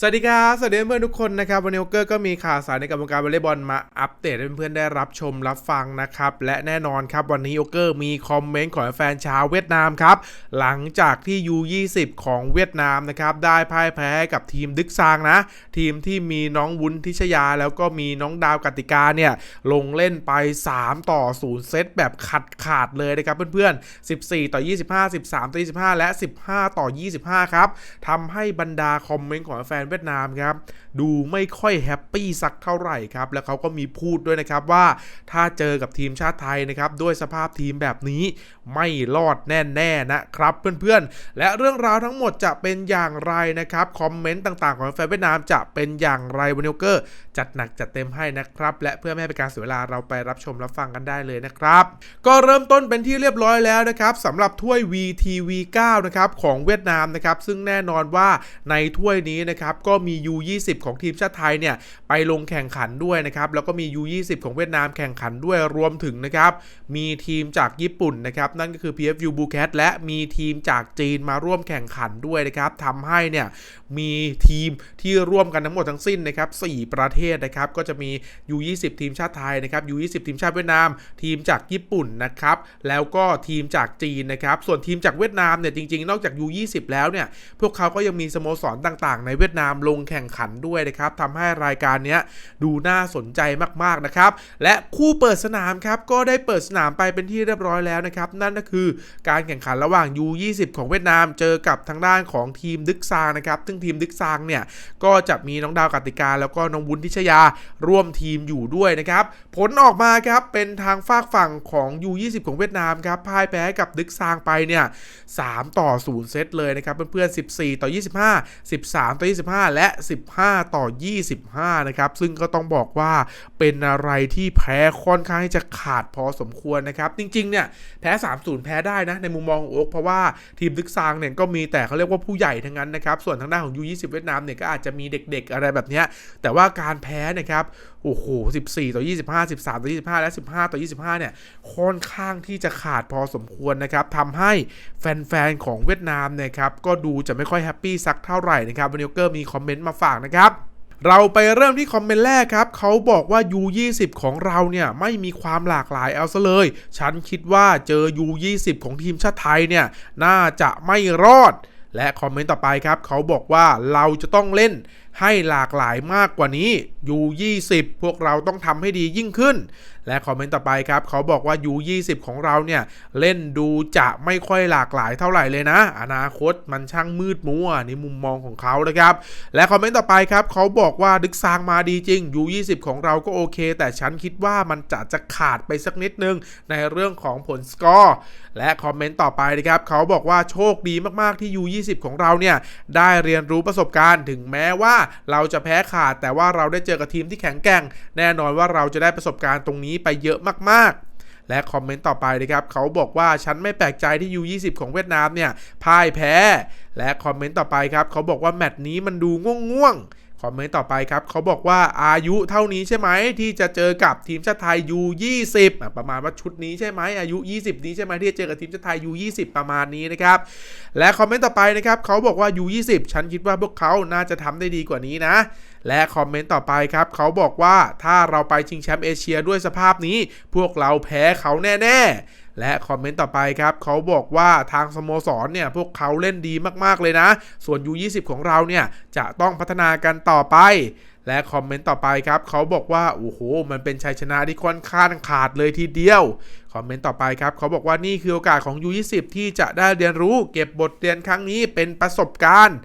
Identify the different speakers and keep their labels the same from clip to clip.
Speaker 1: สวัสดีครับ สวัสดีเพื่อนทุกคนนะครับ วันนี้โอเกอร์ก็มีข่าวสารในกับวงการวอลเลย์บอลมาอัปเดตให้เพื่อนๆได้รับชมรับฟังนะครับ และแน่นอนครับวันนี้โอเกอร์มีคอมเมนต์ของแฟนชาวเวียดนามครับ หลังจากที่ U20 ของเวียดนามนะครับได้พ่ายแพ้กับทีมดึกซางนะ ทีมที่มีน้องวุ้นทิชยา แล้วก็มีน้องดาวกติกาเนี่ยลงเล่นไป 3 ต่อ 0 เซตแบบขาดขาดๆเลยนะครับเพื่อนๆ 14 ต่อ 25 13 ต่อ 25 และ 15 ต่อ 25 ครับทำให้บรรดาคอมเมนต์ของแฟนเวียดนามครับดูไม่ค่อยแฮปปี้สักเท่าไหร่ครับแล้วเขาก็มีพูดด้วยนะครับว่าถ้าเจอกับทีมชาติไทยนะครับด้วยสภาพทีมแบบนี้ไม่รอดแน่ๆนะครับเพื่อนๆ และเรื่องราวทั้งหมดจะเป็นอย่างไรนะครับคอมเมนต์ต่างๆ ของแฟนเวียดนามจะเป็นอย่างไรวันนี้เกอร์จัดหนักจัดเต็มให้นะครับ และเพื่อไม่ให้เป็นการเสียเวลาเราไปรับชมรับฟังกันได้เลยนะครับ ก็เริ่มต้นเป็นที่เรียบร้อยแล้วนะครับสำหรับถ้วย VTV9 นะครับของเวียดนามนะครับซึ่งแน่นอนว่าในถ้วยนี้นะครับก็มี U20 ของทีมชาติไทยเนี่ยไปลงแข่งขันด้วยนะครับ แล้วก็มี U20 ของเวียดนามแข่งขันด้วยรวมถึงนะครับ มีทีมจากญี่ปุ่นนะครับ นั่นก็คือ PFU Bullcat และมีทีมจากจีนมาร่วมแข่งขันด้วยนะครับทำให้เนี่ยมีทีมที่ร่วมกันทั้งหมดทั้งสิ้นนะครับ4ประเทศนะครับ ก็จะมี U20 ทีมชาติไทยนะครับ U20 ทีมชาติเวียดนาม ทีมจากญี่ปุ่นนะครับ แล้วก็ทีมจากจีนนะครับ ส่วนทีมจากเวียดนามเนี่ยจริงๆ นอกจาก U20 แล้วเนี่ย พวกเขาก็ยังมีสโมสรต่างๆ ในเวียดนามลงแข่งขันด้วยนะครับทำให้รายการนี้ดูน่าสนใจมากๆนะครับ และคู่เปิดสนามครับก็ได้เปิดสนามไปเป็นที่เรียบร้อยแล้วนะครับ นั่นก็คือการแข่งขันระหว่าง U20 ของเวียดนามเจอกับทางด้านของทีมดึกซางนะครับ ซึ่งทีมดึกซางเนี่ยก็จะมีน้องดาวกติกา แล้วก็น้องวุ้นทิชยาร่วมทีมอยู่ด้วยนะครับ ผลออกมาครับเป็นทางฝากฝั่งของ U20 ของเวียดนามครับพ่ายแพ้กับดึกซางไปเนี่ย3ต่อ 0 เซตเลยนะครับเพื่อนๆ14 ต่อ 25 13 ต่อ25และ 15 ต่อ 25 นะครับ ซึ่งก็ต้องบอกว่าเป็นอะไรที่แพ้ค่อนข้างที่จะขาดพอสมควรนะครับ จริง ๆ เนี่ย แพ้ 3-0 แพ้ได้นะ ในมุมมองของโอ๊กเพราะว่าทีมดึกซางเนี่ยก็มีแต่เขาเรียกว่าผู้ใหญ่ทั้งนั้นนะครับ ส่วนทางด้านของ U20 เวียดนามเนี่ยก็อาจจะมีเด็กๆ อะไรแบบเนี้ยแต่ว่าการแพ้นะครับโอ้โห 14 ต่อ 25 13 ต่อ 25 และ 15 ต่อ 25 เนี่ย ค่อนข้างที่จะขาดพอสมควรนะครับทำให้แฟน ๆ ของเวียดนามนะครับ ก็ดูจะไม่ค่อยแฮปปี้สักเท่าไหร่นะครับวันนี้เกอร์มีคอมเมนต์มาฝากนะครับเราไปเริ่มที่คอมเมนต์แรกครับ เขาบอกว่า U20 ของเราเนี่ยไม่มีความหลากหลายเอาซะเลย ฉันคิดว่าเจอ U20 ของทีมชาติไทยเนี่ยน่าจะไม่รอด และคอมเมนต์ต่อไปครับ เขาบอกว่าเราจะต้องเล่น ให้หลากหลายมากกว่านี้ U20 พวกเราต้องทำให้ดียิ่งขึ้น และคอมเมนต์ต่อไปครับ เขาบอกว่า U20 ของเราเนี่ย เล่นดูจะไม่ค่อยหลากหลายเท่าไหร่เลยนะ อนาคตมันช่างมืดมัวในมุมมองของเขานะครับ และคอมเมนต์ต่อไปครับเขาบอกว่าดึกซางมาดีจริง U20 ของเราก็โอเค แต่ฉันคิดว่ามันจะจะขาดไปสักนิดนึงในเรื่องของผลสกอร์และคอมเมนต์ต่อไปนะครับเขาบอกว่าโชคดีมากๆที่ U20 ของเราเนี่ยได้เรียนรู้ประสบการณ์ถึงแม้ว่าเราจะแพ้ขาดแต่ว่าเราได้เจอกับทีมที่แข็งแกร่ง แน่นอนว่าเราจะได้ประสบการณ์ตรงนี้ไปเยอะมากๆและคอมเมนต์ต่อไปนะครับเขาบอกว่าฉันไม่แปลกใจที่ U20 ของเวียดนามเนี่ยพ่ายแพ้ และคอมเมนต์ต่อไปครับเขาบอกว่าแมตช์นี้มันดูง่วงๆ คอมเมนต์ต่อไปครับเขาบอกว่าอายุเท่านี้ใช่ไหมที่จะเจอกับทีมชาติไทย U20 อะประมาณว่าชุดนี้ใช่ไหมอายุ 20 นี้ใช่ไหมที่จะเจอกับทีมชาติไทยยู20ประมาณนี้นะครับและคอมเมนต์ต่อไปนะครับเขาบอกว่ายู20ฉันคิดว่าพวกเขาน่าจะทำได้ดีกว่านี้นะ และคอมเมนต์ต่อไปครับเขาบอกว่าถ้าเราไปชิงแชมป์เอเชียด้วยสภาพนี้ พวกเราแพ้เขาแน่ๆ และคอมเมนต์ต่อไปครับเขาบอกว่าทางสโมสรเนี่ยพวกเขาเล่นดีมากๆเลยนะ ส่วน U20 ของเราเนี่ยจะต้องพัฒนากันต่อไปและคอมเมนต์ต่อไปครับเขาบอกว่าโอ้โหมันเป็นชัยชนะที่ค่อนข้างขาดเลยทีเดียวคอมเมนต์ต่อไปครับเขาบอกว่านี่คือโอกาสของ U20 ที่จะได้เรียนรู้ เก็บบทเรียนครั้งนี้เป็นประสบการณ์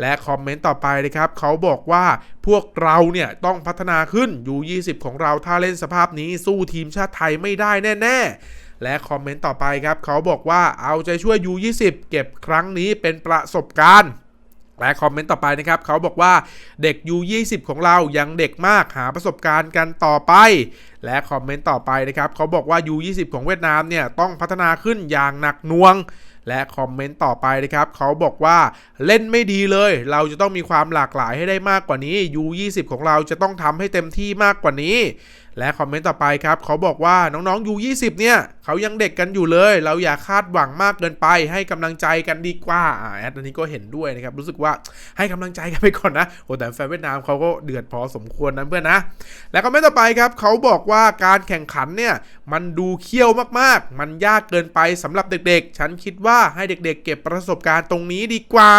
Speaker 1: และคอมเมนต์ต่อไปนะครับเขาบอกว่าพวกเราเนี่ยต้องพัฒนาขึ้น U20 ของเราถ้าเล่นสภาพนี้สู้ทีมชาติไทยไม่ได้แน่ ๆ และคอมเมนต์ต่อไปครับเขาบอกว่าเอาใจช่วย U20 เก็บครั้งนี้เป็นประสบการณ์และคอมเมนต์ต่อไปนะครับเขาบอกว่าเด็ก U20 ของเรายังเด็กมากหาประสบการณ์กันต่อไป และคอมเมนต์ต่อไปนะครับเขาบอกว่า U20 ของเวียดนามเนี่ยต้องพัฒนาขึ้นอย่างหนักหน่วง และคอมเมนต์ต่อไปนะครับเขาบอกว่าเล่นไม่ดีเลย เราจะต้องมีความหลากหลายให้ได้มากกว่านี้ U20 ของเราจะต้องทำให้เต็มที่มากกว่านี้ และคอมเมนต์ต่อไปครับ เขาบอกว่าน้องๆ U20 เนี่ย เขายังเด็กกันอยู่เลย เราอย่าคาดหวังมากเกินไป ให้กำลังใจกันดีกว่าอ่าแอดอันนี้ก็เห็นด้วยนะครับ รู้สึกว่าให้กำลังใจกันไปก่อนนะโอ้แต่แฟนเวียดนามเขาก็เดือดพอสมควรนะเพื่อนนะ และคอมเมนต์ต่อไปครับ เขาบอกว่าการแข่งขันเนี่ย มันดูเคี่ยวมากๆ มันยากเกินไปสำหรับเด็กๆ ฉันคิดว่าให้เด็กๆ เก็บประสบการณ์ตรงนี้ดีกว่า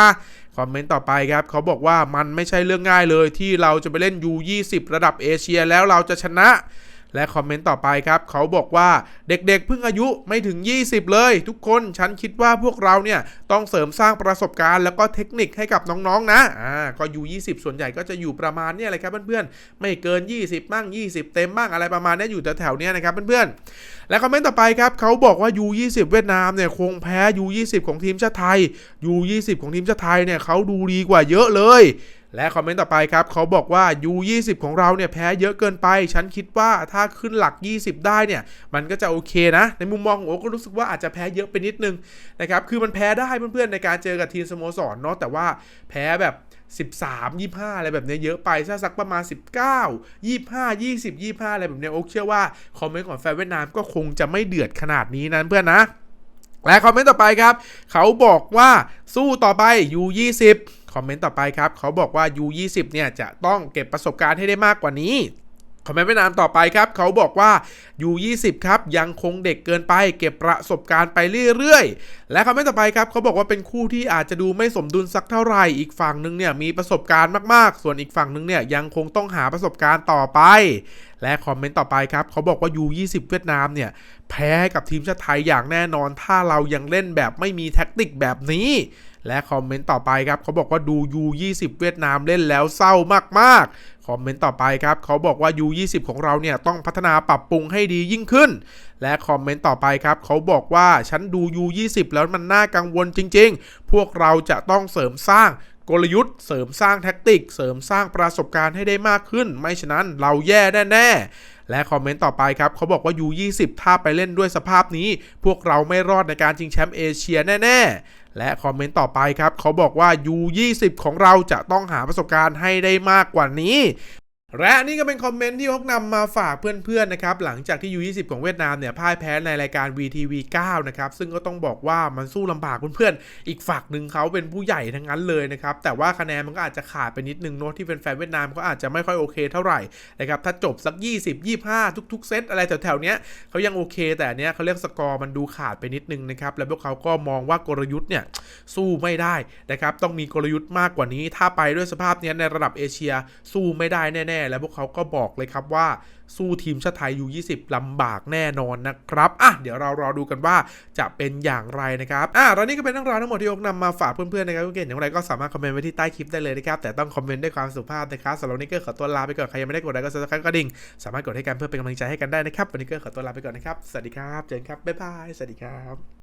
Speaker 1: คอมเมนต์ต่อไปครับเขาบอกว่ามันไม่ใช่เรื่องง่ายเลยที่เราจะไปเล่น U20 ระดับเอเชียแล้วเราจะชนะ และคอมเมนต์ต่อไปครับ เขาบอกว่าเด็กๆเพิ่งอายุไม่ถึง 20 เลย ทุกคนฉันคิดว่าพวกเราเนี่ยต้องเสริมสร้างประสบการณ์ แล้วก็เทคนิคให้กับน้องๆนะอ่าก็ U20 ส่วนใหญ่ก็จะอยู่ประมาณเนี่ยแหละครับเพื่อนๆไม่เกิน 20บ้าง20 เต็มบ้างอะไรประมาณนี้อยู่แถวๆเนี้ยนะครับเพื่อนๆและคอมเมนต์ต่อไปครับเขาบอกว่า U20 เวียดนามเนี่ยคงแพ้ U20 ของทีมชาติไทย U20 ของทีมชาติไทยเนี่ยเขาดูดีกว่าเยอะเลย และคอมเมนต์ต่อไปครับ เขาบอกว่า U20 ของเราเนี่ยแพ้เยอะเกินไป ฉันคิดว่าถ้าขึ้นหลัก 20 ได้เนี่ย มันก็จะโอเคนะ ในมุมมองของโอ้ก็รู้สึกว่าอาจจะแพ้เยอะไปนิดนึงนะครับ คือมันแพ้ได้เพื่อนๆในการเจอกับทีมสโมสรเนาะ แต่ว่าแพ้แบบ 13 25 อะไรแบบเนี้ยเยอะไปถ้าสักประมาณ 19 25 20 25 อะไรแบบเนี้ยโอ๊คเชื่อว่าคอมเมนต์ของแฟนเวียดนามก็คงจะไม่เดือดขนาดนี้นะเพื่อนนะ และคอมเมนต์ต่อไปครับ เขาบอกว่าสู้ต่อไป U20 คอมเมนต์ต่อไปครับ เขาบอกว่า U20 เนี่ยจะต้องเก็บประสบการณ์ให้ได้มากกว่านี้คอมเมนต์เวียดนามต่อไปครับ เขาบอกว่า U20 ครับ ยังคงเด็กเกินไปเก็บประสบการณ์ไปเรื่อยๆ และคอมเมนต์ต่อไปครับ เขาบอกว่าเป็นคู่ที่อาจจะดูไม่สมดุลสักเท่าไหร่อีกฝั่งหนึ่งเนี่ยมีประสบการณ์มากๆ ส่วนอีกฝั่งหนึ่งเนี่ยยังคงต้องหาประสบการณ์ต่อไป และคอมเมนต์ต่อไปครับ เขาบอกว่า U20 เวียดนามเนี่ยแพ้ให้กับทีมชาติไทยอย่างแน่นอน ถ้าเรายังเล่นแบบไม่มีแท็กติกแบบนี้ และคอมเมนต์ต่อไปครับเขาบอกว่าดู U20 เวียดนามเล่นแล้วเศร้ามากๆ คอมเมนต์ต่อไปครับเขาบอกว่า U20 ของเราเนี่ยต้องพัฒนาปรับปรุงให้ดียิ่งขึ้น และคอมเมนต์ต่อไปครับเขาบอกว่าฉันดู U20 แล้วมันน่ากังวลจริง ๆ พวกเราจะต้องเสริมสร้าง กลยุทธ์เสริมสร้างแท็กติก เสริมสร้างประสบการณ์ให้ได้มากขึ้น ไม่ฉะนั้นเราแย่แน่ๆ และคอมเมนต์ต่อไปครับ เขาบอกว่า U20 ถ้าไปเล่นด้วยสภาพนี้ พวกเราไม่รอดในการชิงแชมป์เอเชียแน่ๆ และคอมเมนต์ต่อไปครับ เขาบอกว่า U20 ของเราจะต้องหาประสบการณ์ให้ได้มากกว่านี้ และนี่ก็เป็นคอมเมนต์ที่พกนำมาฝากเพื่อนๆนะครับหลังจากที่ U20 ของเวียดนามเนี่ยพ่ายแพ้ในรายการ VTV 9นะครับซึ่งก็ต้องบอกว่ามันสู้ลำบากเพื่อนๆอีกฝั่งหนึ่งเขาเป็นผู้ใหญ่ทั้งนั้นเลยนะครับแต่ว่าคะแนนมันก็อาจจะขาดไปนิดนึงเนาะที่เป็นแฟนๆเวียดนามก็อาจจะไม่ค่อยโอเคเท่าไหร่นะครับถ้าจบสัก 20 25 ทุกๆเซตอะไรแถวๆเนี้ยเขายังโอเค แต่เนี้ยเขาเรียกสกอร์มันดูขาดไปนิดนึงนะครับแล้วพวกเขาก็มองว่ากลยุทธ์เนี่ยสู้ไม่ได้นะครับต้องมีกลยุทธ์มากกว่านี้ ถ้าไปด้วยสภาพเนี้ยในระดับเอเชียสู้ไม่ได้แน่แล้วพวกเขาก็บอกเลยครับว่าสู้ทีมชาติไทยยู20ลำบากแน่นอนนะครับอะเดี๋ยวเรารอดูกันว่าจะเป็นอย่างไรนะครับอะแล้วนี่ก็เป็นเรื่องราวทั้งหมดที่ยกนำมาฝากเพื่อนๆนะครับเก่งอย่างไรก็สามารถคอมเมนต์ไว้ที่ใต้คลิปได้เลยนะครับแต่ต้องคอมเมนต์ด้วยความสุภาพนะครับสำหรับนี้ก็ขอตัวลาไปก่อนใครยังไม่ได้กดไลค์ก็ซับสไครต์กระดิ่งสามารถกดให้กันเพื่อเป็นกำลังใจให้กันได้นะครับวันนี้ก็ขอตัวลาไปก่อนนะครับสวัสดีครับเจอกันครับบ๊ายบายสวัสดีครับ